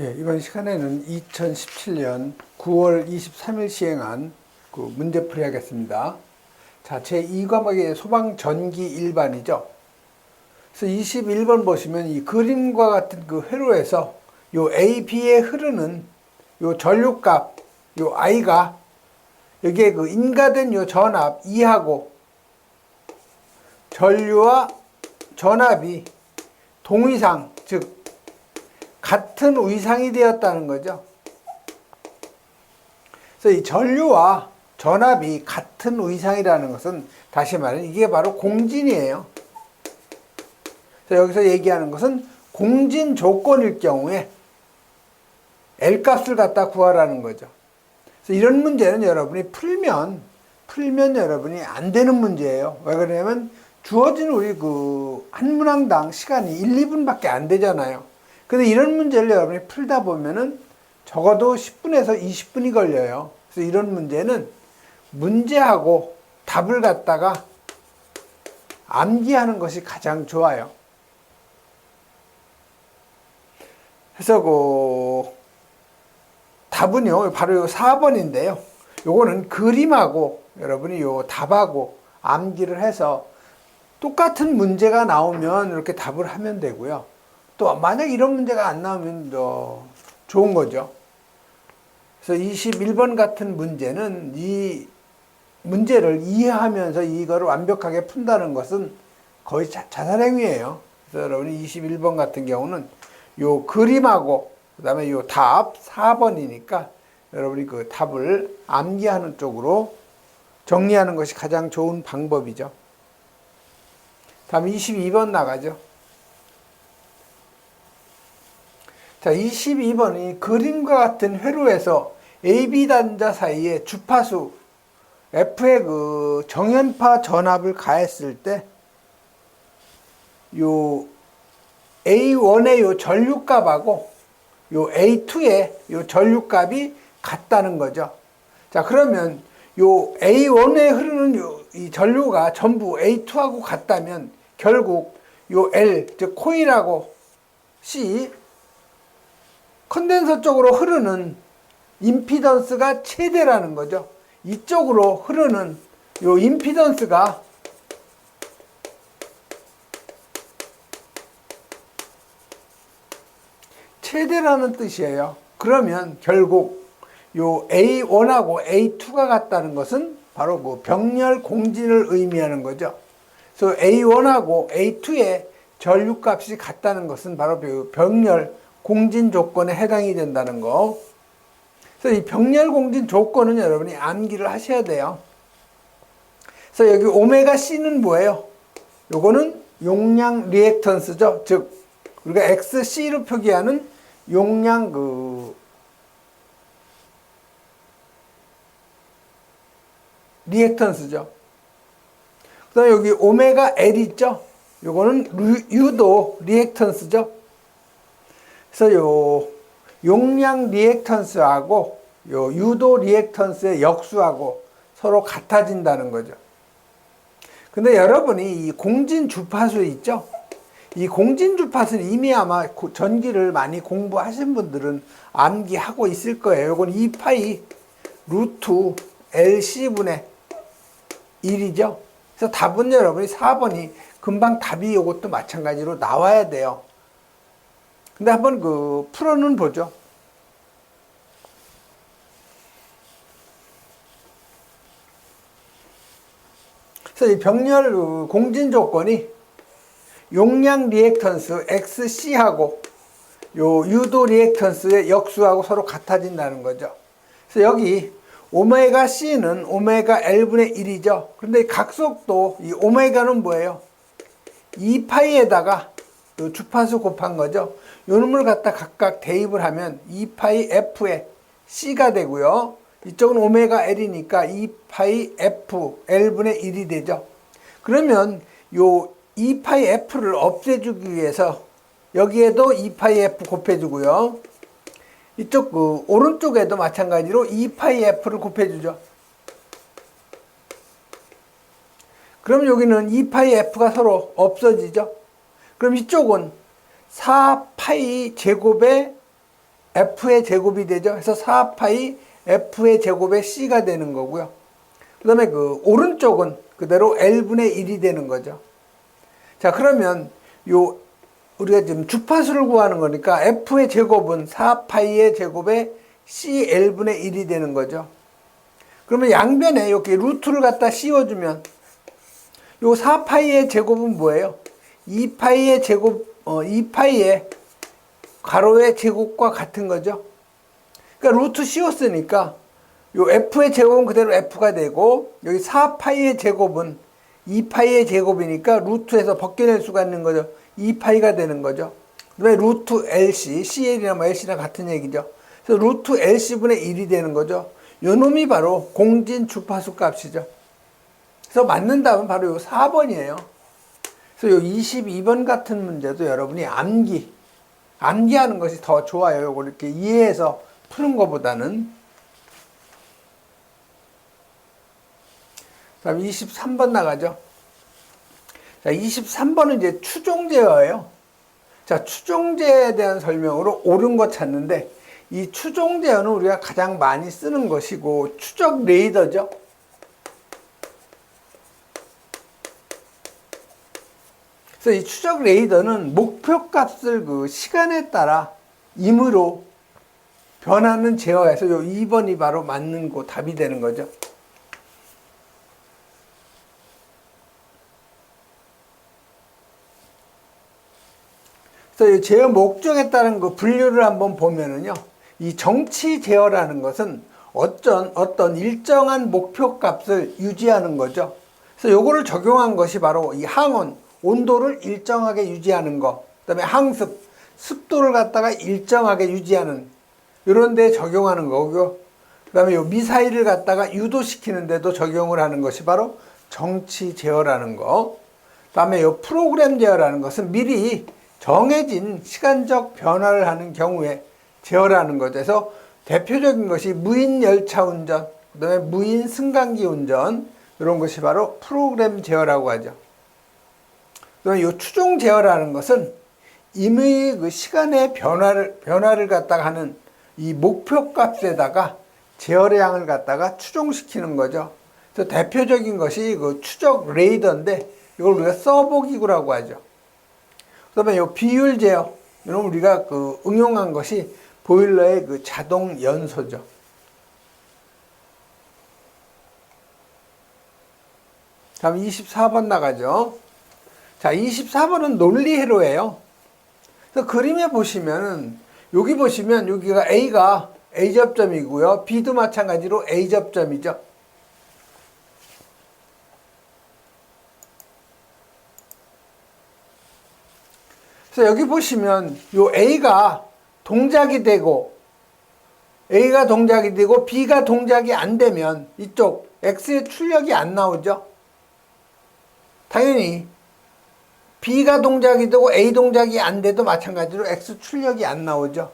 예, 이번 시간에는 2017년 9월 23일 시행한 그 문제풀이 하겠습니다. 자, 제 2과목의 소방 전기 일반이죠. 그래서 21번 보시면 이 그림과 같은 그 회로에서 요 A, B에 흐르는 요 전류값, 요 I가 여기에 그 인가된 요 전압 E하고 전류와 전압이 동위상, 즉 같은 위상이 되었다는 거죠. 그래서 이 전류와 전압이 같은 위상이라는 것은 다시 말하면 이게 바로 공진이에요. 여기서 얘기하는 것은 공진 조건일 경우에 L 값을 갖다 구하라는 거죠. 그래서 이런 문제는 여러분이 풀면 풀면 여러분이 안 되는 문제예요. 왜 그러냐면 주어진 우리 그 한 문항당 시간이 1, 2분밖에 안 되잖아요. 근데 이런 문제를 여러분이 풀다 보면은 적어도 10분에서 20분이 걸려요. 그래서 이런 문제는 문제하고 답을 갖다가 암기하는 것이 가장 좋아요. 그래서 그 답은요, 바로 요 4번인데요. 요거는 그림하고 여러분이 요 답하고 암기를 해서 똑같은 문제가 나오면 이렇게 답을 하면 되고요. 또 만약 이런 문제가 안 나오면 더 좋은 거죠. 그래서 21번 같은 문제는 이 문제를 이해하면서 이거를 완벽하게 푼다는 것은 거의 자, 자살행위예요. 그래서 여러분이 21번 같은 경우는 요 그림하고 그 다음에 요 답 4번이니까 여러분이 그 답을 암기하는 쪽으로 정리하는 것이 가장 좋은 방법이죠. 다음 22번 나가죠. 자, 22번이 그림과 같은 회로에서 AB 단자 사이에 주파수 F의 그 정연파 전압을 가했을 때, 요 A1의 요 전류값하고 요 A2의 요 전류값이 같다는 거죠. 자, 그러면 요 A1에 흐르는 요 이 전류가 전부 A2하고 같다면 결국 요 L, 즉 코일하고 C 컨덴서 쪽으로 흐르는 임피던스가 최대라는 거죠. 이쪽으로 흐르는 요 임피던스가 최대라는 뜻이에요. 그러면 결국 요 A1하고 A2가 같다는 것은 바로 그 병렬 공진을 의미하는 거죠. 그래서 A1하고 A2의 전류값이 같다는 것은 바로 그 병렬 공진 조건에 해당이 된다는 거. 그래서 이 병렬 공진 조건은 여러분이 암기를 하셔야 돼요. 그래서 여기 오메가 C는 뭐예요? 요거는 용량 리액턴스죠. 즉 우리가 XC로 표기하는 용량 그 리액턴스죠. 그다음 여기 오메가 L 있죠. 요거는 유도 리액턴스죠. 그래서 요 용량 리액턴스하고 요 유도 리액턴스의 역수하고 서로 같아진다는 거죠. 근데 여러분이 이 공진 주파수 있죠? 이 공진 주파수는 이미 아마 전기를 많이 공부하신 분들은 암기하고 있을 거예요. 이건 2파이 루트 LC분의 1이죠. 그래서 답은 여러분이 4번이 금방 답이 이것도 마찬가지로 나와야 돼요. 근데 한번 그 풀어는 보죠. 그래서 이 병렬 그 공진 조건이 용량 리액턴스 XC하고 요 유도 리액턴스의 역수하고 서로 같아진다는 거죠. 그래서 여기 오메가 C는 오메가 L분의 1이죠. 그런데 각속도 이 오메가는 뭐예요? 2파이에다가 주파수 곱한 거죠. 요 놈을 갖다 각각 대입을 하면 2파이 F의 C가 되고요. 이쪽은 오메가 L이니까 2파이 F L분의 1이 되죠. 그러면 요 2파이 F를 없애주기 위해서 여기에도 2파이 F 곱해주고요. 이쪽 그 오른쪽에도 마찬가지로 2파이 F를 곱해주죠. 그럼 여기는 2파이 F가 서로 없어지죠. 그럼 이쪽은 4파이 제곱의 F의 제곱이 되죠. 그래서 4파이 F의 제곱의 C가 되는 거고요. 그 다음에 그 오른쪽은 그대로 L분의 1이 되는 거죠. 자, 그러면 요 우리가 지금 주파수를 구하는 거니까 F의 제곱은 4파이의 제곱에 CL분의 1이 되는 거죠. 그러면 양변에 이렇게 루트를 갖다 씌워주면 요 4파이의 제곱은 뭐예요? 2파이의 제곱, 어, 2파이의 가로의 제곱과 같은 거죠. 그러니까 루트 씌웠으니까 요 f의 제곱은 그대로 f가 되고 여기 4파이의 제곱은 2파이의 제곱이니까 루트에서 벗겨낼 수가 있는 거죠. 2파이가 되는 거죠. 그다음에 루트 LC, CL이나 뭐 LC랑 같은 얘기죠. 그래서 루트 LC분의 1이 되는 거죠. 요 놈이 바로 공진 주파수 값이죠. 그래서 맞는 답은 바로 요 4번이에요. 그래서 요 22번 같은 문제도 여러분이 암기, 암기하는 것이 더 좋아요. 요걸 이렇게 이해해서 푸는 것보다는. 다음 23번 나가죠. 자, 23번은 이제 추종제어예요. 자, 추종제에 대한 설명으로 옳은 거 찾는데 이 추종제어는 우리가 가장 많이 쓰는 것이고 추적 레이더죠. 그래서 이 추적 레이더는 목표 값을 그 시간에 따라 임의로 변하는 제어에서 요 2번이 바로 맞는 거 답이 되는 거죠. 그래서 이 제어 목적에 따른 그 분류를 한번 보면은요. 이 정치 제어라는 것은 어떤 어떤 일정한 목표 값을 유지하는 거죠. 그래서 요거를 적용한 것이 바로 이 항온 온도를 일정하게 유지하는 거. 그다음에 항습 습도를 갖다가 일정하게 유지하는 이런 데 적용하는 거고요. 그다음에 요 미사일을 갖다가 유도시키는 데도 적용을 하는 것이 바로 정치 제어라는 거. 그다음에 요 프로그램 제어라는 것은 미리 정해진 시간적 변화를 하는 경우에 제어라는 거죠. 그래서 대표적인 것이 무인 열차 운전, 그다음에 무인 승강기 운전 이런 것이 바로 프로그램 제어라고 하죠. 그다음에 이 추종 제어라는 것은 이미 그 시간의 변화를 변화를 갖다가 하는 이 목표 값에다가 제어량을 갖다가 추종시키는 거죠. 그래서 대표적인 것이 그 추적 레이더인데 이걸 우리가 서버 기구라고 하죠. 그다음에 요 비율 제어 이런 우리가 그 응용한 것이 보일러의 그 자동 연소죠. 다음 24번 나가죠. 자, 24번은 논리회로예요. 그래서 그림에 보시면은 여기 보시면 여기가 A가 A 접점이고요. B도 마찬가지로 A 접점이죠. 그래서 여기 보시면 요 A가 동작이 되고 A가 동작이 되고 B가 동작이 안 되면 이쪽 X의 출력이 안 나오죠. 당연히 B가 동작이 되고 A 동작이 안 돼도 마찬가지로 X 출력이 안 나오죠.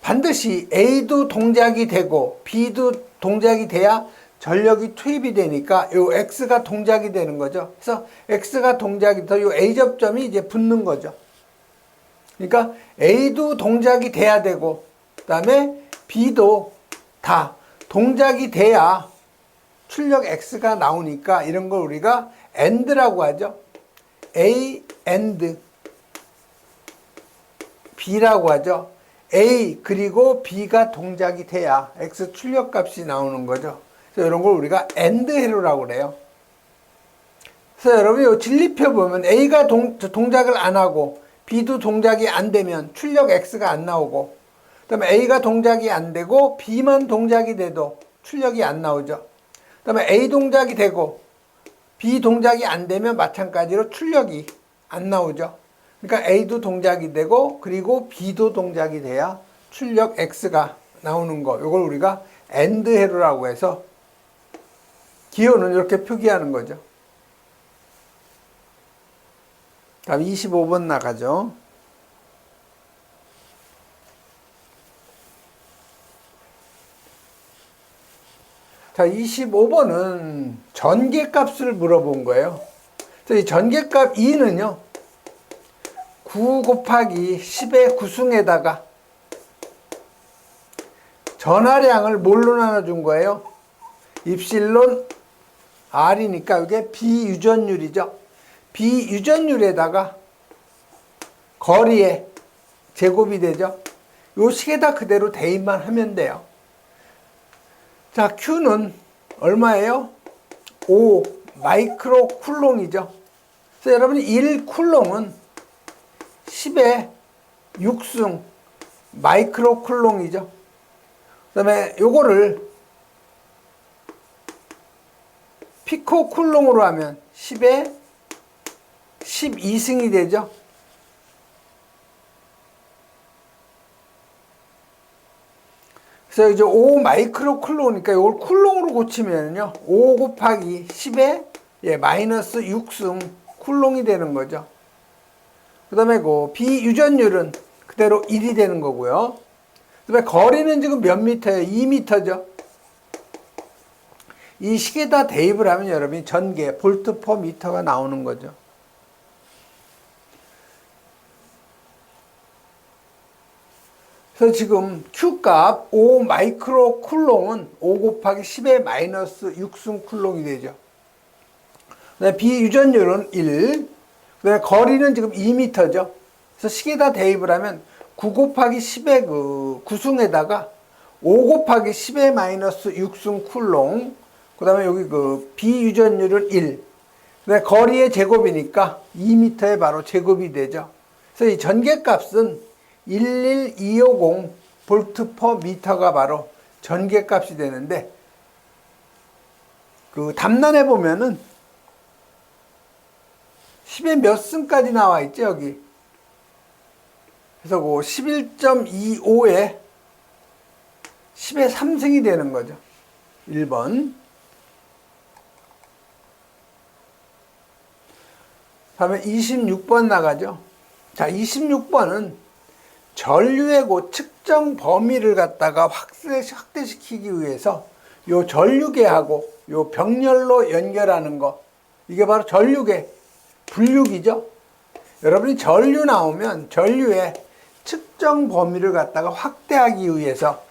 반드시 A도 동작이 되고 B도 동작이 돼야 전력이 투입이 되니까 요 X가 동작이 되는 거죠. 그래서 X가 동작이 더요 A 접점이 이제 붙는 거죠. 그러니까 A도 동작이 돼야 되고 그다음에 B도 다 동작이 돼야 출력 X가 나오니까 이런 걸 우리가 AND라고 하죠. A AND B라고 하죠. A 그리고 B가 동작이 돼야 X 출력 값이 나오는 거죠. 그래서 이런 걸 우리가 AND 회로라고 그래요. 그래서 여러분 이 진리표 보면 A가 동, 동작을 안 하고 B도 동작이 안 되면 출력 X가 안 나오고 그 다음에 A가 동작이 안 되고 B만 동작이 돼도 출력이 안 나오죠. 그 다음에 A 동작이 되고 B 동작이 안 되면 마찬가지로 출력이 안 나오죠. 그러니까 A도 동작이 되고 그리고 B도 동작이 돼야 출력 X가 나오는 거. 이걸 우리가 AND 회로라고 해서 기호는 이렇게 표기하는 거죠. 다음 25번 나가죠. 자, 25번은 전개값을 물어본 거예요. 그래서 이 전개값 2는요, 9 곱하기 10의 구승에다가 전하량을 뭘로 나눠준 거예요? 입실론 R이니까 이게 비유전율이죠. 비유전율에다가 거리에 제곱이 되죠. 요 식에다 그대로 대입만 하면 돼요. 자, Q는 얼마예요? 5 마이크로 쿨롱이죠. 그래서 여러분이 1 쿨롱은 10의 6승 마이크로 쿨롱이죠. 그 다음에 요거를 피코 쿨롱으로 하면 10의 12승이 되죠. 그래서 이제 5 마이크로 쿨롱이니까 이걸 쿨롱으로 고치면요. 5 곱하기 10에 예, 마이너스 6승 쿨롱이 되는 거죠. 그 다음에 그 비유전율은 그대로 1이 되는 거고요. 그 다음에 거리는 지금 몇 미터예요? 2미터죠. 이 식에다 대입을 하면 여러분이 전개, 볼트 퍼 미터가 나오는 거죠. 그래서 지금 Q값 5 마이크로 쿨롱은 5 곱하기 10의 마이너스 6승 쿨롱이 되죠. 그다음에 비유전율은 1. 그다음에 거리는 지금 2m죠. 그래서 식에다 대입을 하면 9 곱하기 10의 그 구승에다가 5 곱하기 10의 마이너스 6승 쿨롱. 그 다음에 여기 그 비유전율은 1. 그다음에 거리의 제곱이니까 2m의 바로 제곱이 되죠. 그래서 이 전개값은 11250 볼트 퍼 미터가 바로 전개값이 되는데 그 담란해 보면은 10의 몇 승까지 나와 있죠 여기? 그래서 그 11.25에 10의 3승이 되는 거죠. 1번. 다음에 26번 나가죠. 자 26번은 전류의 그 측정 범위를 갖다가 확대, 확대 시키기 위해서 요 전류계하고 요 병렬로 연결하는 거 이게 바로 전류계 분류기죠. 여러분이 전류 나오면 전류의 측정 범위를 갖다가 확대하기 위해서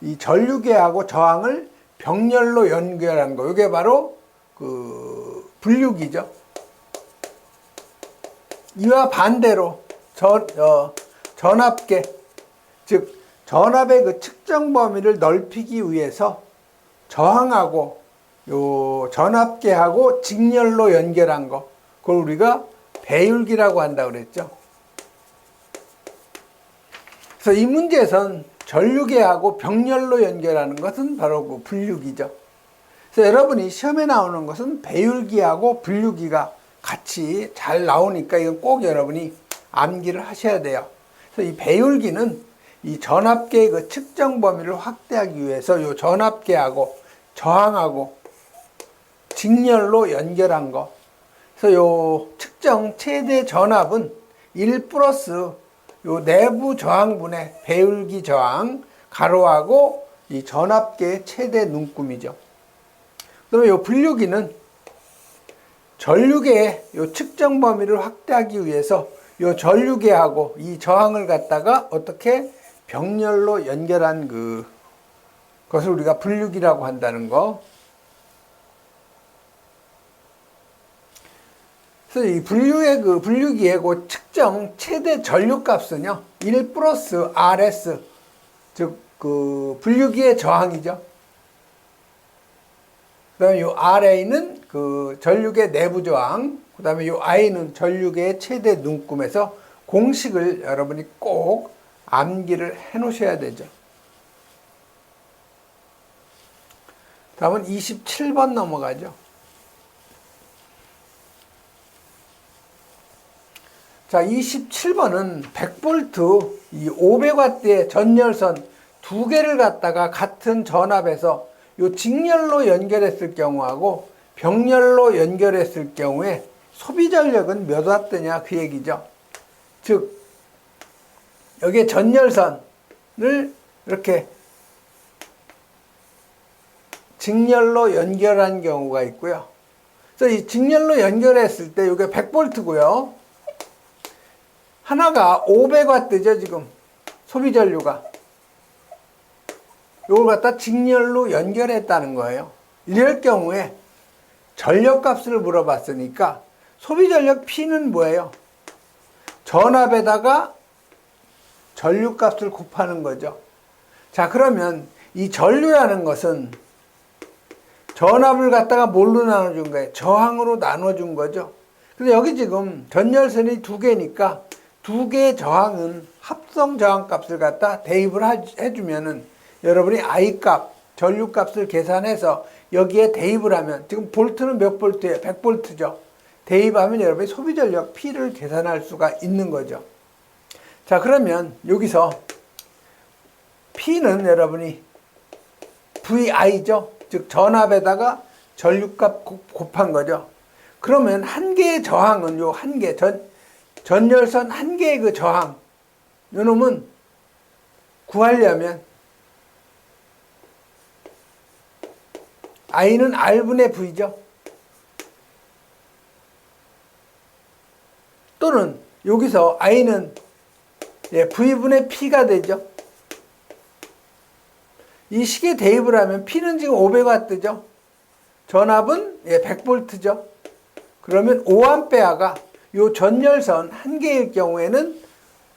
이 전류계하고 저항을 병렬로 연결한 거 이게 바로 그 분류기죠. 이와 반대로 전 어, 전압계, 즉 전압의 그 측정 범위를 넓히기 위해서 저항하고 요 전압계하고 직렬로 연결한 거, 그걸 우리가 배율기라고 한다 그랬죠. 그래서 이 문제에선 전류계하고 병렬로 연결하는 것은 바로 그 분류기죠. 그래서 여러분이 시험에 나오는 것은 배율기하고 분류기가 같이 잘 나오니까 이건 꼭 여러분이 암기를 하셔야 돼요. 그래서 이 배율기는 이 전압계의 그 측정 범위를 확대하기 위해서 이 전압계하고 저항하고 직렬로 연결한 거. 그래서 요 측정 최대 전압은 1 플러스 요 내부 저항분의 배율기 저항 가로하고 이 전압계의 최대 눈금이죠. 그러면 요 분류기는 전류계의 요 측정 범위를 확대하기 위해서 요 전류계하고 이 저항을 갖다가 어떻게 병렬로 연결한 그 것을 우리가 분류기라고 한다는 거. 그래서 이 분류의 그 분류기의 그 측정 최대 전류값은요. 1 플러스 RS 즉 그 분류기의 저항이죠. 그다음에 이 RA는 그 전류계 내부 저항, 그 다음에 이 I는 전류계의 최대 눈금에서 공식을 여러분이 꼭 암기를 해 놓으셔야 되죠. 다음은 27번 넘어가죠. 자, 27번은 100V 이 500W의 전열선 두 개를 갖다가 같은 전압에서 요 직렬로 연결했을 경우하고 병렬로 연결했을 경우에 소비 전력은 몇 와트냐 그 얘기죠. 즉 여기에 전열선을 이렇게 직렬로 연결한 경우가 있고요. 그래서 이 직렬로 연결했을 때 이게 100볼트고요. 하나가 500와트죠, 지금. 소비 전류가. 요걸 갖다 직렬로 연결했다는 거예요. 이럴 경우에 전력값을 물어봤으니까 소비 전력 P는 뭐예요? 전압에다가 전류값을 곱하는 거죠. 자, 그러면 이 전류라는 것은 전압을 갖다가 뭘로 나눠준 거예요? 저항으로 나눠준 거죠. 근데 여기 지금 전열선이 두 개니까 두 개의 저항은 합성 저항 값을 갖다 대입을 하- 해주면은 여러분이 I 값, 전류 값을 계산해서 여기에 대입을 하면 지금 볼트는 몇 볼트예요? 100볼트죠. 대입하면 여러분이 소비 전력 P를 계산할 수가 있는 거죠. 자, 그러면 여기서 P는 여러분이 VI죠. 즉 전압에다가 전류값 곱- 곱한 거죠. 그러면 한 개의 저항은 요 한 개, 전, 전열선 한 개의 그 저항, 요 놈은 구하려면 I는 R분의 V죠. 또는 여기서 I는 예, V분의 P가 되죠. 이 식에 대입을 하면 P는 지금 500W죠. 전압은 예, 100V죠. 그러면 5A가 요 전열선 한 개일 경우에는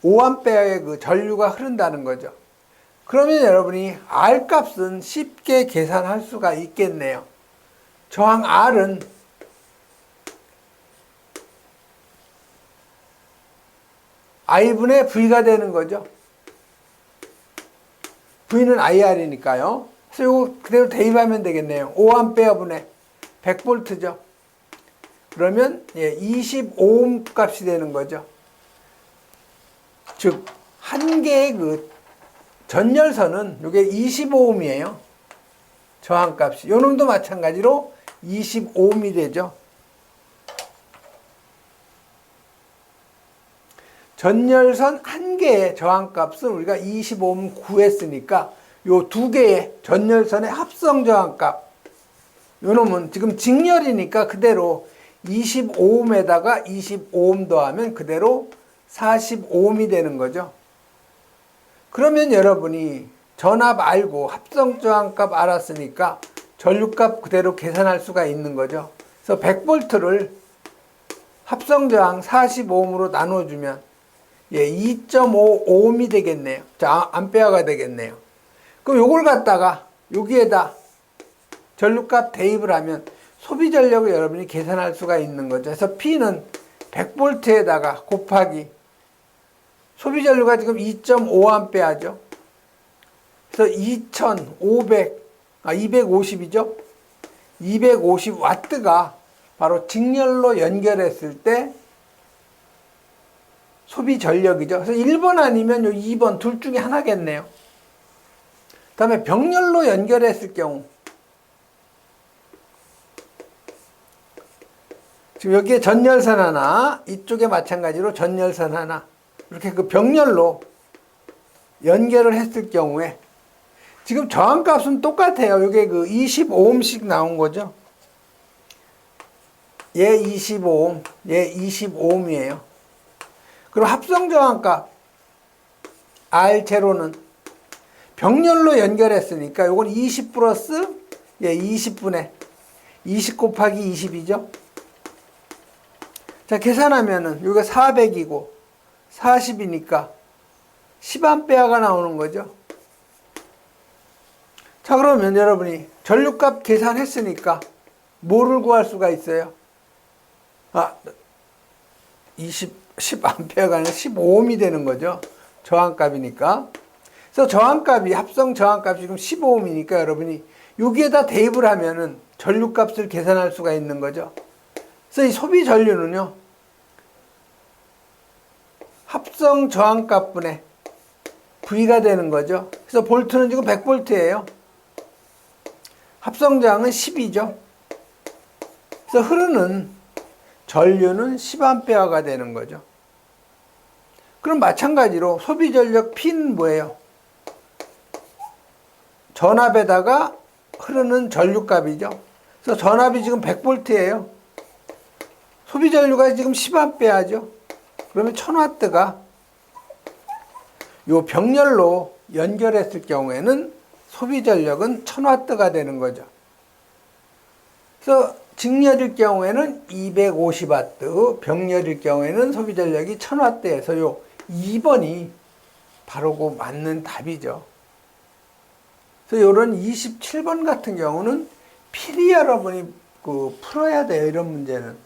5A의 그 전류가 흐른다는 거죠. 그러면 여러분이 R 값은 쉽게 계산할 수가 있겠네요. 저항 R은 I분의 V가 되는 거죠. V는 IR이니까요. 그래서 이거 그대로 대입하면 되겠네요. 5A분의 100V죠. 그러면 예, 25옴 값이 되는 거죠. 즉, 한 개의 그 전열선은 이게 25옴이에요. 저항값이. 요 놈도 마찬가지로 25옴이 되죠. 전열선 한 개의 저항값은 우리가 25옴 구했으니까 요 두 개의 전열선의 합성 저항값 요 놈은 지금 직렬이니까 그대로 25옴에다가 25옴 더하면 그대로 45옴이 되는 거죠. 그러면 여러분이 전압 알고 합성 저항값 알았으니까 전류값 그대로 계산할 수가 있는 거죠. 그래서 100볼트를 합성 저항 45옴으로 나눠주면 예, 2.5옴이 되겠네요. 자, 암페어가 되겠네요. 그럼 요걸 갖다가 여기에다 전류값 대입을 하면 소비 전력을 여러분이 계산할 수가 있는 거죠. 그래서 P는 100볼트에다가 곱하기 소비 전류가 지금 2.5암페어죠. 그래서 2,500, 아, 250이죠. 250와트가 바로 직렬로 연결했을 때 소비 전력이죠. 그래서 1번 아니면 요 2번 둘 중에 하나겠네요. 그 다음에 병렬로 연결했을 경우 지금 여기에 전열선 하나, 이쪽에 마찬가지로 전열선 하나 이렇게 그 병렬로 연결을 했을 경우에 지금 저항값은 똑같아요. 이게 그 25옴씩 나온 거죠. 얘 25옴, 얘 25옴이에요. 그럼 합성 저항값 R 제로는 병렬로 연결했으니까 요건 20 플러스 예, 20분의 20 곱하기 20이죠. 자, 계산하면은 여기가 400이고 40이니까 10암페어가 나오는 거죠. 자, 그러면 여러분이 전류값 계산했으니까 뭐를 구할 수가 있어요? 아, 20 10암페어가 아니라 15옴이 되는 거죠. 저항값이니까. 그래서 저항값이 합성 저항값이 지금 15옴이니까 여러분이 여기에다 대입을 하면은 전류값을 계산할 수가 있는 거죠. 그래서 이 소비 전류는요. 합성 저항값 분의 V가 되는 거죠. 그래서 볼트는 지금 100볼트예요. 합성 저항은 10이죠. 그래서 흐르는 전류는 10암페어가 되는 거죠. 그럼 마찬가지로 소비 전력 P는 뭐예요? 전압에다가 흐르는 전류값이죠. 그래서 전압이 지금 100볼트예요. 소비 전류가 지금 10암페어죠. 그러면 1000와트가 요 병렬로 연결했을 경우에는 소비 전력은 1000W가 되는 거죠. 그래서 직렬일 경우에는 250W, 병렬일 경우에는 소비 전력이 1000W에서 요 2번이 바로 그 맞는 답이죠. 그래서 요런 27번 같은 경우는 필히 여러분이 그 풀어야 돼요. 이런 문제는.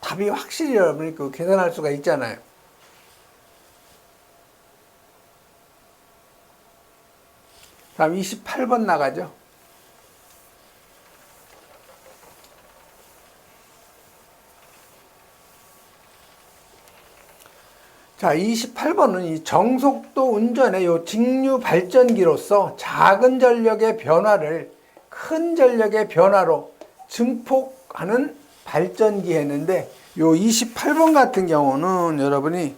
답이 확실히 여러분이 그 계산할 수가 있잖아요. 다음 28번 나가죠. 자, 28번은 이 정속도 운전의 요 직류 발전기로서 작은 전력의 변화를 큰 전력의 변화로 증폭하는 발전기 했는데 요 28번 같은 경우는 여러분이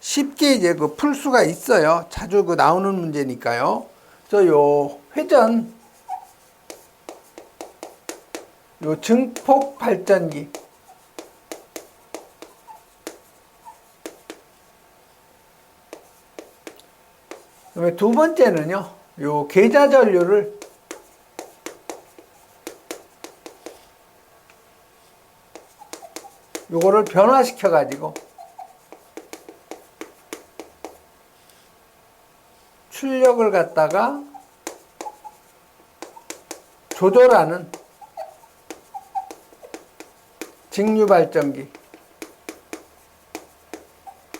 쉽게 이제 그 풀 수가 있어요. 자주 그 나오는 문제니까요. 그래서 요 회전 요 증폭 발전기 그다음에 두 번째는요. 요 계좌 전류를 요거를 변화시켜 가지고 출력을 갖다가 조절하는 직류 발전기.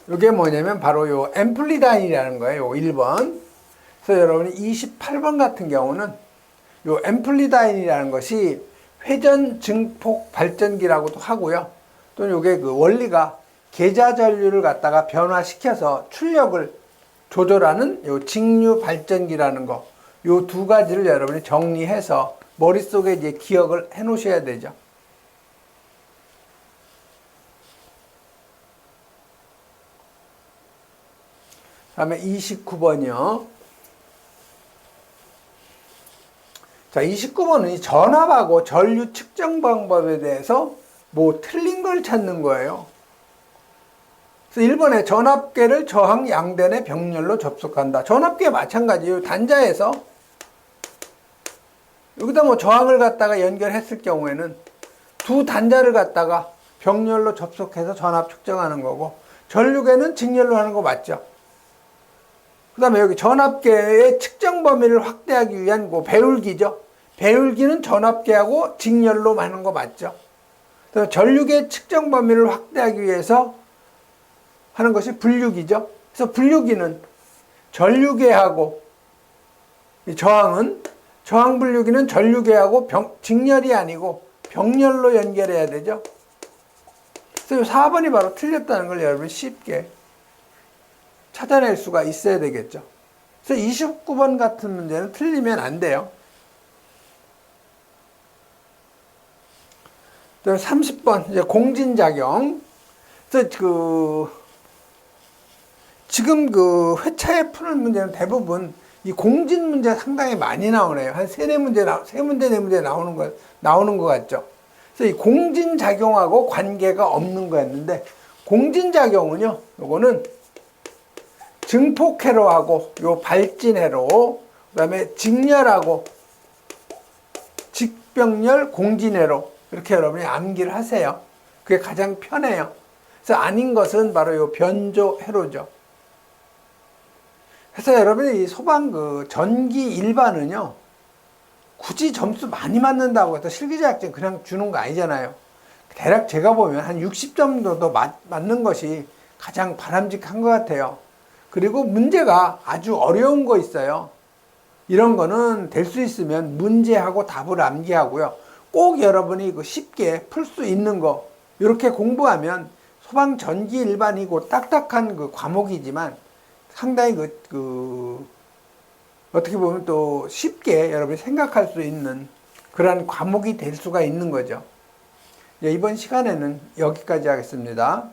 이게 뭐냐면 바로 요 앰플리다인이라는 거예요. 요 1번. 그래서 여러분이 28번 같은 경우는 요 앰플리다인이라는 것이 회전 증폭 발전기라고도 하고요. 또는 요게 그 원리가 계좌 전류를 갖다가 변화시켜서 출력을 조절하는 요 직류 발전기라는 거. 요 두 가지를 여러분이 정리해서 머릿속에 이제 기억을 해 놓으셔야 되죠. 다음에 29번이요. 자, 29번은 이 전압하고 전류 측정 방법에 대해서 뭐 틀린 걸 찾는 거예요. 그래서 1번에 전압계를 저항 양단의 병렬로 접속한다. 전압계 마찬가지예요. 단자에서 여기다 뭐 저항을 갖다가 연결했을 경우에는 두 단자를 갖다가 병렬로 접속해서 전압 측정하는 거고 전류계는 직렬로 하는 거 맞죠? 그 다음에 여기 전압계의 측정 범위를 확대하기 위한 그 배울기죠. 배울기는 전압계하고 직렬로 하는 거 맞죠. 그다음에 전류계 측정 범위를 확대하기 위해서 하는 것이 분류기죠. 그래서 분류기는 전류계하고 이 저항은 저항 분류기는 전류계하고 병, 직렬이 아니고 병렬로 연결해야 되죠. 그래서 4번이 바로 틀렸다는 걸 여러분 쉽게 찾아낼 수가 있어야 되겠죠. 그래서 29번 같은 문제는 틀리면 안 돼요. 30번 이제 공진작용. 그래서 그 지금 그 회차에 푸는 문제는 대부분 이 공진 문제 상당히 많이 나오네요. 한 세네 문제 나, 세 문제 네 문제 나오는 거 나오는 것 같죠. 그래서 이 공진 작용하고 관계가 없는 거였는데 공진 작용은요. 요거는 증폭회로 하고 요 발진회로 그다음에 직렬하고 직병렬 공진회로 이렇게 여러분이 암기를 하세요. 그게 가장 편해요. 그래서 아닌 것은 바로 요 변조회로죠. 그래서 여러분이 이 소방 그 전기 일반은요. 굳이 점수 많이 맞는다고 해서 실기자격증 그냥 주는 거 아니잖아요. 대략 제가 보면 한 60점 정도 맞, 맞는 것이 가장 바람직한 것 같아요. 그리고 문제가 아주 어려운 거 있어요. 이런 거는 될 수 있으면 문제하고 답을 암기하고요. 꼭 여러분이 그 쉽게 풀 수 있는 거 이렇게 공부하면 소방 전기 일반이고 딱딱한 그 과목이지만 상당히 그, 그 어떻게 보면 또 쉽게 여러분이 생각할 수 있는 그러한 과목이 될 수가 있는 거죠. 예, 이번 시간에는 여기까지 하겠습니다.